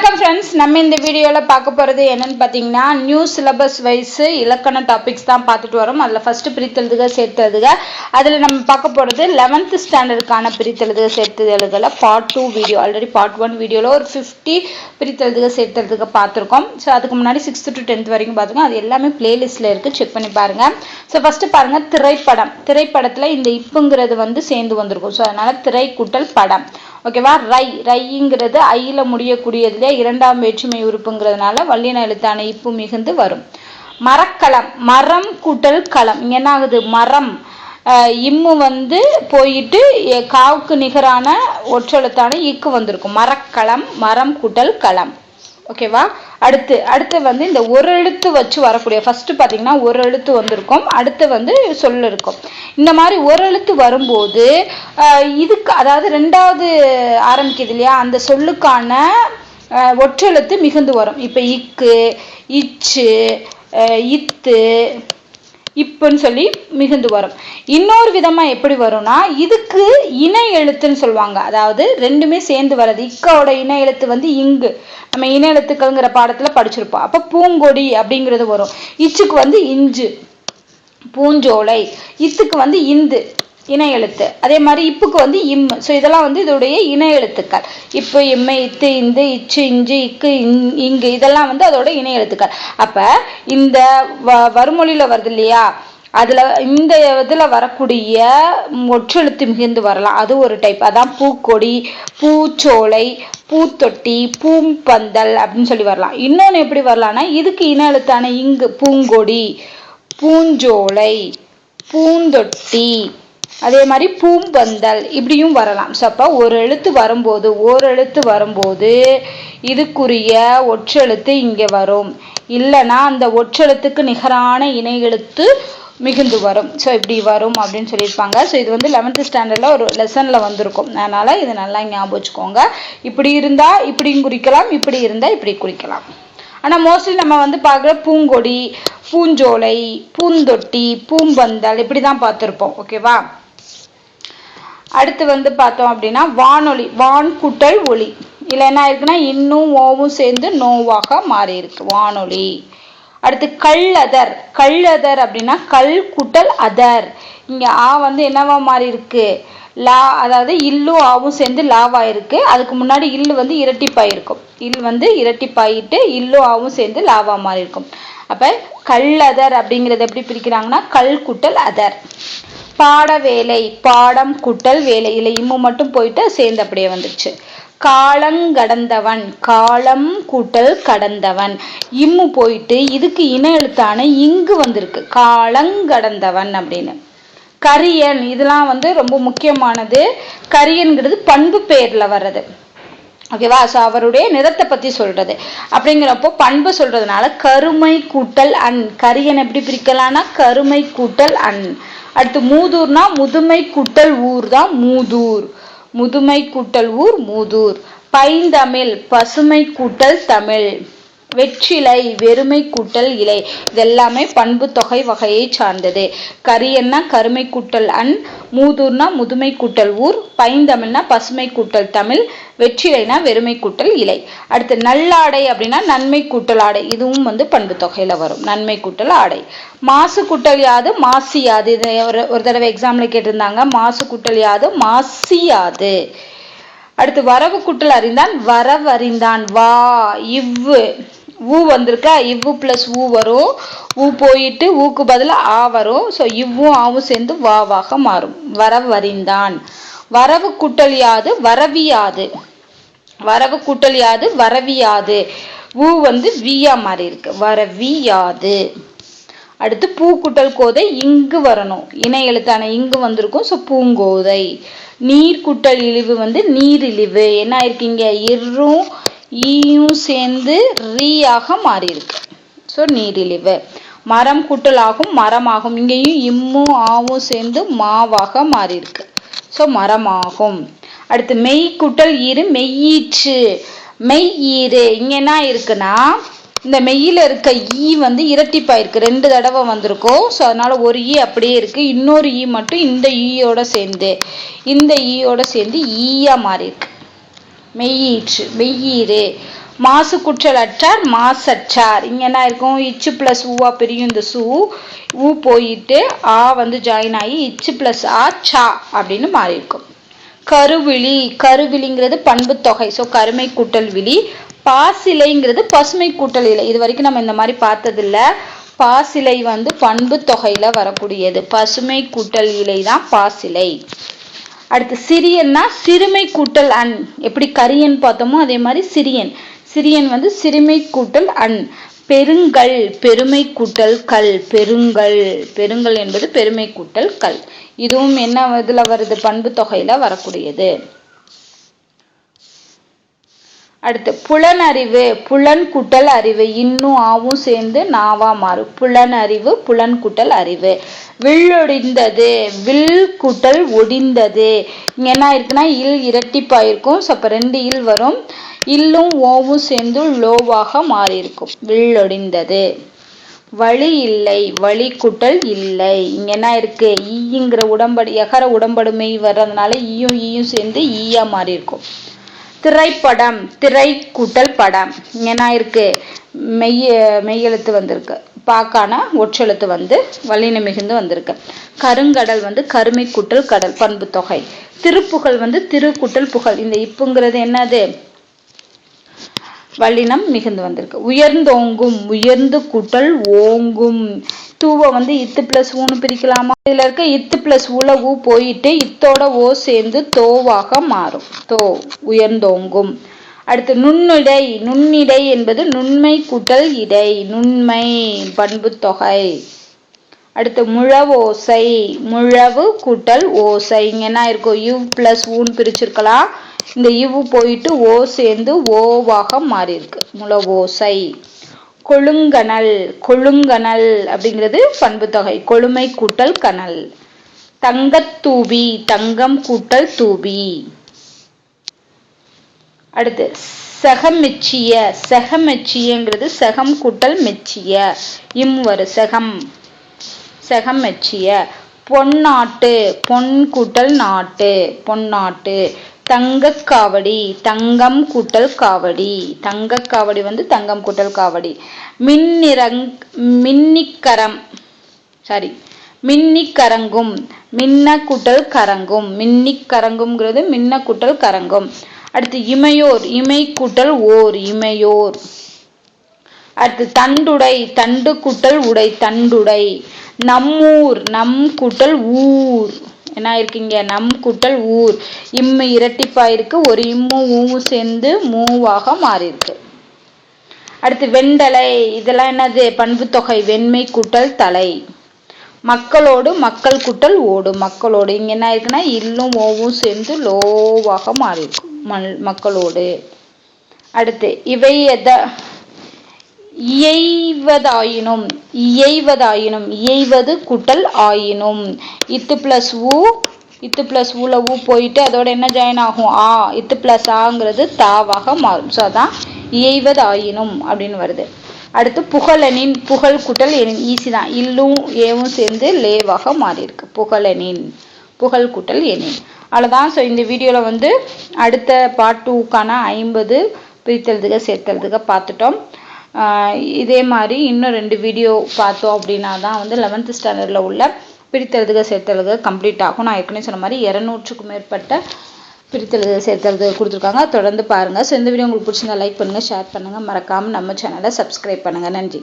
வணக்கம் ஃப்ரெண்ட்ஸ் நம்ம இந்த வீடியோவில் பார்க்க போகிறது என்னென்னு பார்த்தீங்கன்னா நியூ சிலபஸ் வைஸ் இலக்கண டாபிக்ஸ் தான் பார்த்துட்டு வரோம். அதில் ஃபஸ்ட்டு பிரித்தெழுதுக சேர்த்தெழுதுக. அதில் நம்ம பார்க்க போகிறது லெவன்த் ஸ்டாண்டர்டுக்கான பிரித்தெழுதுக சேர்த்தெழுதுகளை part two video already part one வீடியோவில் ஒரு ஃபிஃப்டி பிரித்தெழுதுக சேர்த்தெழுதுக பார்த்துருக்கோம். ஸோ அதுக்கு முன்னாடி சிக்ஸ்த்து டு டென்த் வரைக்கும் பார்த்துருக்கோம் அது எல்லாமே பிளேலிஸ்ட்டில் இருக்குது செக் பண்ணி பாருங்கள் ஸோ ஃபஸ்ட்டு பாருங்கள் திரைப்படம். திரைப்படத்தில் இந்த இப்புங்கிறது வந்து சேர்ந்து வந்திருக்கும். ஸோ அதனால் திரைக்கூட்டல் படம். ஓகேவா ரை ரைங்கிறது ஐயில் முடியக்கூடியதுல இரண்டாம் வேற்றுமை உறுப்புங்கிறதுனால வல்லின எழுத்தான இப்பு மிகுந்து வரும். மரக்கலம் மரம் கூட்டல் களம். இங்கே என்ன ஆகுது? மரம் இம்மு வந்து போயிட்டு காவுக்கு நிகரான ஒற்றெழுத்தான இக்கு வந்திருக்கும். மரக்களம் மரம் கூட்டல் களம். ஓகேவா? அடுத்து அடுத்து வந்து இந்த ஒரு எழுத்து வச்சு வரக்கூடிய ஃபஸ்ட்டு பார்த்தீங்கன்னா ஒரு எழுத்து வந்திருக்கும். அடுத்து வந்து சொல் இருக்கும். இந்த மாதிரி ஒரு எழுத்து வரும்போது இதுக்கு அதாவது ரெண்டாவது ஆரம்பிக்குது இல்லையா? அந்த சொல்லுக்கான ஒற்றெழுத்து மிகுந்து வரும். இப்போ இக்கு இச்சு இத்து இப்புன்னு சொல்லி மிகுந்து வரும். இன்னொரு விதமாக எப்படி வரும்னா இதுக்கு இணை எழுத்துன்னு சொல்லுவாங்க. அதாவது ரெண்டுமே சேர்ந்து வர்றது. இக்காவோட இணை எழுத்து வந்து இங்கு. நம்ம இன எழுத்துக்கள்ங்கிற பாடத்தில் படிச்சிருப்போம். அப்போ பூங்கொடி அப்படிங்கிறது வரும். இச்சுக்கு வந்து இஞ்சு. பூஞ்சோலை. இத்துக்கு வந்து இந்து. இணை எழுத்து. அதே மாதிரி இப்புக்கு வந்து இம். ஸோ இதெல்லாம் வந்து இதோடைய இணை எழுத்துக்கள். இப்போ இம்மை இத்து இந்து இச்சு இஞ்சு இக்கு இங்கு இதெல்லாம் வந்து அதோட இணை எழுத்துக்கள். அப்போ இந்த வ வருமொழியில் வருது இல்லையா? அதில் இந்த இதில் வரக்கூடிய ஒற்றெழுத்து மிகுந்து வரலாம். அது ஒரு டைப் அதான் பூக்கொடி பூச்சோலை பூத்தொட்டி பூம்பந்தல் அப்படின்னு சொல்லி வரலாம். இன்னொன்று எப்படி வரலாம்னா இதுக்கு இன எழுத்தான இங்கு பூங்கொடி பூஞ்சோலை பூந்தொட்டி அதே மாதிரி பூம்பந்தல் இப்படியும் வரலாம். ஸோ அப்போ ஒரு எழுத்து வரும்போது ஓர் எழுத்து வரும்போது இதுக்குரிய ஒற்றெழுத்து இங்கே வரும். இல்லைன்னா அந்த ஒற்றெழுத்துக்கு நிகரான இணை எழுத்து மிகுந்து வரும். ஸோ இப்படி வரும் அப்படின்னு சொல்லியிருப்பாங்க. ஸோ இது வந்து லெவன்த்து ஸ்டாண்டர்டில் ஒரு லெசனில் வந்திருக்கும். அதனால் இது நல்லா ஞாபகம் வச்சுக்கோங்க. இப்படி இருந்தால் இப்படியும் குறிக்கலாம் இப்படி இருந்தால் இப்படி குறிக்கலாம். ஆனால் மோஸ்ட்லி நம்ம வந்து பார்க்குற பூங்கொடி பூஞ்சோலை பூந்தொட்டி பூம்பந்தல் இப்படி தான் பார்த்துருப்போம் ஓகேவா அடுத்து வந்து பார்த்தோம் அப்படின்னா வானொலி வான் குட்டல் ஒளி. இல்லை என்ன இருக்குன்னா இன்னும் ஓவும் சேர்ந்து நோவாக மாறி இருக்கு வானொலி. அடுத்து கள்ளதர். கள்ளதர் அப்படின்னா கல் குட்டல் அதர். இங்கே ஆ வந்து என்னவா மாறி இருக்கு லா அதாவது இல்லும் ஆவும் சேர்ந்து லாவாயிருக்கு. அதுக்கு முன்னாடி இல்லு வந்து இரட்டிப்பாயிருக்கும். இல் வந்து இரட்டிப்பாயிட்டு இல்லும் ஆவும் சேர்ந்து லாவா மாறி இருக்கும் கள்ளதர் அப்படிங்கிறது எப்படி பிரிக்கிறாங்கன்னா கல் குட்டல் அதர். பாட வேலை பாடம் குட்டல் வேலை இல்லை இம்மு மட்டும் போயிட்டு சேர்ந்து அப்படியே வந்துருச்சு காலங்கடந்தவன் காலம் கூட்டல் கடந்தவன். இம்மு போயிட்டு இதுக்கு இன எழுத்தான இங்கு வந்திருக்கு. காலங்கடந்தவன் அப்படின்னு. கரியன் இதெல்லாம் வந்து ரொம்ப முக்கியமானது. கரியன்கிறது பண்பு பேரில் வர்றது. ஓகேவா ஸோ அவருடைய நிறத்தை பற்றி சொல்கிறது அப்படிங்கிறப்போ பண்பு சொல்கிறதுனால கருமை கூட்டல் அன். கரியன் எப்படி பிரிக்கலாம்னா கருமை கூட்டல் அன். அடுத்து மூதூர்னா முதுமை கூட்டல் ஊர் தான் மூதூர். முதுமை கூட்டல் ஊர் மூதூர். பைந்தமிழ் பசுமை கூட்டல் தமிழ். வெற்றிலை வெறுமை கூட்டல் இலை. இதெல்லாமே பண்பு தொகை வகையை சார்ந்தது. கரியன்னா கருமை கூட்டல் அன் மூதூர்னா முதுமை கூட்டல் ஊர் பைந்தமிழ்னா பசுமை கூட்டல் தமிழ் வெற்றிலைனா வெறுமை கூட்டல் இலை. அடுத்து நல்லாடை அப்படின்னா நன்மை கூட்டல் ஆடை. இதுவும் வந்து பண்பு தொகையில வரும். நன்மை கூட்டல் ஆடை மாசு கூட்டல் யாது. மாசியாது இது ஒரு ஒரு தடவை எக்ஸாம்ல கேட்டிருந்தாங்க. மாசு கூட்டல் யாது. மாசியாது அடுத்து வரவு கூட்டல் அறிந்தான் வரவறிந்தான். வா இவ்வு. ஊ வந்திருக்கா? இவ்வு பிளஸ் ஊ வரும். ஊ போயிட்டு ஊக்கு பதிலாக ஆ வரும். ஸோ இவ்வும் ஆவும் சேர்ந்து வாவாக மாறும். வரவறிந்தான் வரவு கூட்டலியாது வரவியாது. வரவு கூட்டலியாது வரவியாது. ஊ வந்து வியா மாறி இருக்கு வரவியாது. அடுத்து பூக்குட்டல் கோதை இங்கு வரணும். இணை எழுத்தான இங்கு வந்திருக்கும். ஸோ பூங்கோதை. நீர் குட்டல் இழிவு வந்து நீரிழிவு என்ன ஆயிருக்கீங்க? இரும் ஈயும் சேர்ந்து ரீயாக மாறியிருக்கு. ஸோ நீரிழிவு மரம் குட்டலாகும் மரமாகும். இங்கேயும் இம்மும் ஆவும் சேர்ந்து மாவாக மாறியிருக்கு. ஸோ மரமாகும். அடுத்து மெய் குட்டல் ஈறு மெய்யீற்று. மெய் ஈறு இங்க என்ன இருக்குன்னா இந்த மெய்யில் இருக்க ஈ வந்து இரட்டிப்பாயிருக்கு. ரெண்டு தடவை வந்திருக்கும் ஸோ அதனால் ஒரு ஈ அப்படியே இருக்குது இன்னொரு ஈ மட்டும் இந்த ஈயோட சேர்ந்து இந்த ஈயோட சேர்ந்து ஈயாக மாறியிருக்கு. மெய்யீற்று மெய்யீறு. மாசு குற்றல் அற்றார் மாசற்றார். இங்கே என்ன இருக்கும்? இச்சு பிளஸ் ஊவா பிரியும் இந்த சூ. ஊ போயிட்டு ஆ வந்து ஜாயின் ஆகி இச்சு பிளஸ் ஆ சா அப்படின்னு மாறியிருக்கும் கருவிழி கருவிழிங்கிறது பண்பு தொகை. ஸோ கருமை கூட்டல் விழி. பாசிலைங்கிறது பசுமை கூட்டல் இலை. இது வரைக்கும் நம்ம இந்த மாதிரி பார்த்ததில்ல. பாசிலை வந்து பண்பு தொகையில் வரக்கூடியது. பசுமை கூட்டல் இலை தான் பாசிலை. அடுத்து சிறியன்னா சிறுமை கூட்டல் அன். எப்படி கரியன் பார்த்தோமோ அதே மாதிரி சிறியன். சிறியன் வந்து சிறுமை கூட்டல் அன் பெருங்கல் பெருமை கூட்டல் கல் பெருங்கல் பெருங்கல் என்பது பெருமை கூட்டல் கல். இதுவும் என்ன இதில் வருது? பண்பு தொகையில் வரக்கூடியது. அடுத்து புலனறிவு புலன் குட்டல் அறிவு இன்னும் ஆவும் சேர்ந்து நாவா மாறும் புலனறிவு புலன் குட்டல் அறிவு. வில்லொடிந்தது வில் குட்டல் ஒடிந்தது. இங்க என்ன இருக்குன்னா இல் இரட்டிப்பாயிருக்கும். ஸோ அப்போ ரெண்டு இல் வரும். இல்லும் ஓவும் சேர்ந்து லோவாக மாறியிருக்கும். வில்லொடிந்தது. வழி இல்லை வழி குட்டல் இல்லை. இங்க என்ன இருக்கு? ஈங்கிற உடம்படி எகர உடம்படுமை வர்றதுனால ஈயும் ஈயும் சேர்ந்து ஈயா மாறி இருக்கும் திரைப்படம் திரை கூட்டல் படம். என்ன இருக்கு. மெய் மெய்யெழுத்து வந்திருக்கு. பாக்கான ஒற்றெழுத்து வந்து வல்லின மிகுந்து வந்திருக்கு. கருங்கடல் வந்து கருமை கூட்டல் கடல் பண்பு தொகை. திருப்புகழ் வந்து திருக்குட்டல் புகழ். இந்த இப்புங்கிறது என்னது? வல்லினம் மிகுந்து வந்திருக்கு. உயர்ந்தோங்கும் உயர்ந்து குட்டல் ஓங்கும். தூவை வந்து இத்து பிளஸ் ஊன்னு பிரிக்கலாமா? இதுல இருக்க இத்து பிளஸ் உளவு போயிட்டு இத்தோட ஓ சேர்ந்து தோவாக மாறும். தோ உயர்ந்தோங்கும். அடுத்து நுண்ணிடை. நுண்ணிடை என்பது நுண்மை கூட்டல் இடை. நுண்மை பண்பு தொகை. அடுத்து முழவோசை. முழவு கூட்டல் ஓசை. இங்க என்ன இருக்கும் யூ பிளஸ் ஊன்னு பிரிச்சிருக்கலாம். இந்த இவு போயிட்டு ஓ சேர்ந்து ஓவாக மாறியிருக்கு. முளவோசை முழவோசை கொழுங்கணல் அப்படிங்கிறது பண்பு தொகை. கொழுமை கூட்டல் கணல் தங்கத்தூபி தங்கம் கூட்டல் தூபி. அடுத்து சகமெச்சிய. சகமெச்சியங்கிறது சகம் கூட்டல் மெச்சிய. இம் வரு சகம். சகமெச்சிய. மெச்சிய பொன்னாட்டு பொன் கூட்டல் நாட்டு பொன்னாட்டு தங்கக் காவடி தங்கம் கூட்டல் காவடி. தங்கக் காவடி வந்து தங்கம் கூட்டல் காவடி. மின்னிறங் மின்னிக்கரம் சாரி மின்னிக்கரங்கும் மின்ன கூட்டல் கரங்கும். மின்னிக்கரங்கும்ங்கிறது மின்ன கூட்டல் கரங்கும். அடுத்து இமையோர் இமை கூட்டல் ஓர் இமையோர். அடுத்து தண்டுடை தண்டு கூட்டல் உடை தண்டுடை. நம்மூர் நம் கூட்டல் ஊர். என்ன இருக்கீங்க? நம் கூட்டல் ஊர். இம்மு இரட்டிப்பாயிருக்கு ஒரு இம்மு ஊவும் சேர்ந்து மூவாக மாறியிருக்கு. அடுத்து வெண்டலை இதெல்லாம் என்னது? பண்பு தொகை வெண்மை கூட்டல் தலை. மக்களோடு மக்கள் கூட்டல் ஓடு. மக்களோடு இங்க என்ன இருக்குன்னா இல்லும் ஓவும் சேர்ந்து லோவாக மாறி இருக்கும் மக்களோடு. அடுத்து இவை எத இயைவதாயினும் இயைவதாயினும் இயைவது குட்டல் ஆயினும். இத்து பிளஸ் ஊ இத்து பிளஸ் ஊல ஊ போயிட்டு அதோட என்ன ஜாயின் ஆகும்? ஆ இத்து பிளஸ் ஆங்கிறது தாவாக மாறும் ஸோ அதான் இயைவதாயினும் அப்படின்னு வருது. அடுத்து புகழனின் புகழ் குட்டல் ஈஸி தான். இல்லும் ஏவும் சேர்ந்து லேவாக மாறியிருக்கு புகழனின் புகழ் குட்டல் எனின். அவ்வளோதான் ஸோ இந்த வீடியோவில் வந்து அடுத்த பார்ட் டூக்கான ஐம்பது பிரித்தெழுதுக சேர்த்தெழுதுக பார்த்துட்டோம். இதே மாதிரி இன்னும் ரெண்டு வீடியோ பார்த்தோம் அப்படின்னா தான் வந்து லெவன்த்து ஸ்டாண்டர்டில் உள்ள பிரித்தெழுதுக சேர்த்தெழுதுக கம்ப்ளீட் ஆகும். நான் ஏற்கனவே சொன்ன மாதிரி இரநூற்றுக்கும் மேற்பட்ட பிரித்தெழுதுக சேர்த்தெழுதுக கொடுத்துருக்காங்க. தொடர்ந்து பாருங்கள் ஸோ இந்த வீடியோ உங்களுக்கு பிடிச்சிருந்தா லைக் பண்ணுங்கள் ஷேர் பண்ணுங்கள் மறக்காமல் நம்ம சேனலை சப்ஸ்கிரைப் பண்ணுங்கள் நன்றி.